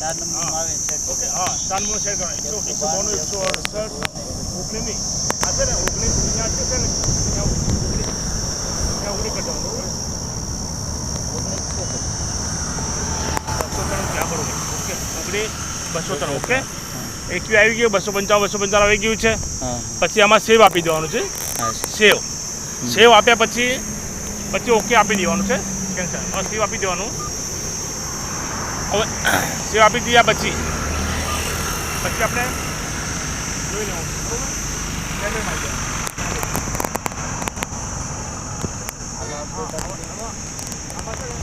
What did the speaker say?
ચાર નંબરમાં આવે છે. ઓકે હા ચાર નંબર શેર કરો એકસો એકસો બોનું એકસો અડસઠ ઓગણીસની આ છે ને ઓગણીસ અહીંયા છે છે ને અહીંયા ઓગણીસ. અહીંયા ઓગણીસ કરતા બરોબર બસો ત્રણ ત્યાં બરોબર ઓકે ઓગણીસ બસો ત્રણ ઓકે? એકવી આવી ગયું બસો પંચાવન બસો પંચાવન આવી ગયું છે. પછી આમાં સેવ આપી દેવાનું છે. સેવ. સેવ. આપ્યા પછી પછી ઓકે આપી દેવાનું છે. કેન્સર હવે સેવ આપી દેવાનું. હવે સેવા આપી દીધી પછી પછી આપણે જોઈ લેવું. બરોબર?